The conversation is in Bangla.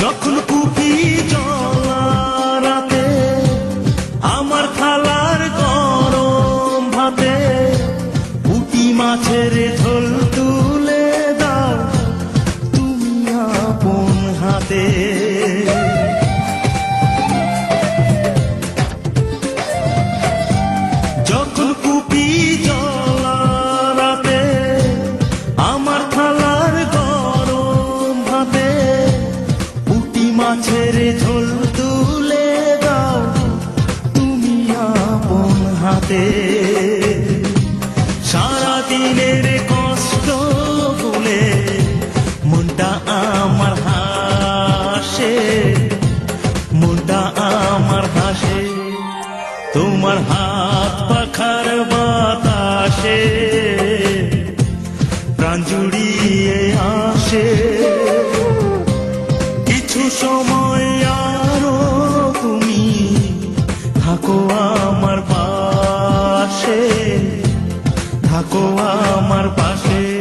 যখন কুপি রাতে আমার খালার গরম ভাতে পুটি মাছের ঝোল তুলে মাছের ঝোল তুলে দাও। তুমি আপন হাতে। সারা কষ্ট ভুলে মনটা আমার হাসে। মনটা আমার হাসে। তোমার হাত পাখার থাকো আমার পাশে।